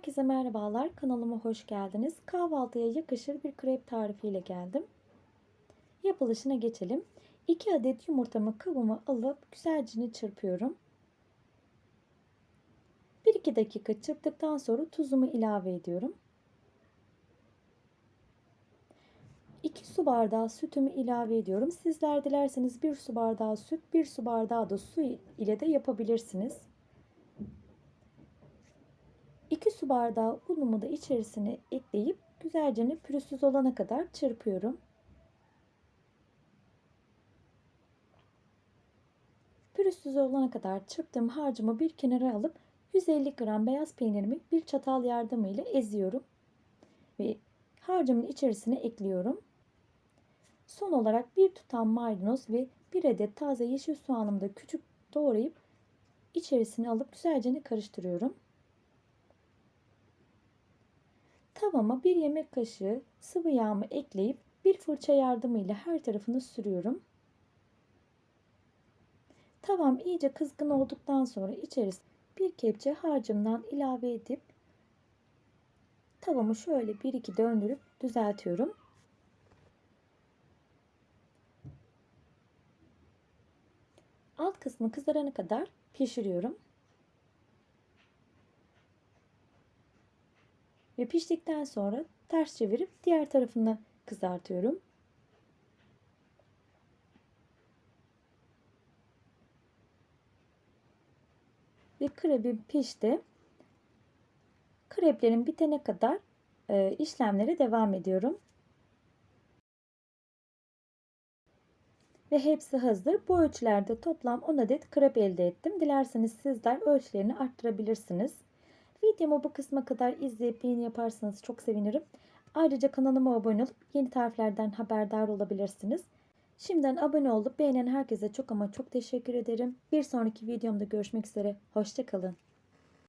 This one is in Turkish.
Herkese merhabalar. Kanalıma hoş geldiniz. Kahvaltıya yakışır bir krep tarifiyle geldim. Yapılışına geçelim. 2 adet yumurtamı kabıma alıp güzelce çırpıyorum. 1-2 dakika çırptıktan sonra tuzumu ilave ediyorum. 2 su bardağı sütümü ilave ediyorum. Sizler dilerseniz 1 su bardağı süt, 1 su bardağı da su ile de yapabilirsiniz. 2 su bardağı unumu da içerisine ekleyip güzelce pürüzsüz olana kadar çırpıyorum. Pürüzsüz olana kadar çırptığım harcımı bir kenara alıp 150 gram beyaz peynirimi bir çatal yardımıyla eziyorum ve harcımın içerisine ekliyorum. Son olarak bir tutam maydanoz ve bir adet taze yeşil soğanımı da küçük doğrayıp içerisine alıp güzelce karıştırıyorum. Tavama bir yemek kaşığı sıvı yağımı ekleyip bir fırça yardımıyla her tarafını sürüyorum. Tavam iyice kızgın olduktan sonra içerisine bir kepçe harcımdan ilave edip tavamı şöyle bir iki döndürüp düzeltiyorum. Alt kısmı kızarana kadar pişiriyorum. Ve piştikten sonra ters çevirip diğer tarafını kızartıyorum. Ve krebim pişti. Kreplerim bitene kadar e, işlemlere devam ediyorum. Ve hepsi hazır. Bu ölçülerde toplam 10 adet krep elde ettim. Dilerseniz sizler ölçülerini arttırabilirsiniz. Videomu bu kısma kadar izleyip beğeni yaparsanız çok sevinirim. Ayrıca kanalıma abone olup yeni tariflerden haberdar olabilirsiniz. Şimdiden abone olup beğenen herkese çok ama çok teşekkür ederim. Bir sonraki videomda görüşmek üzere. Hoşçakalın.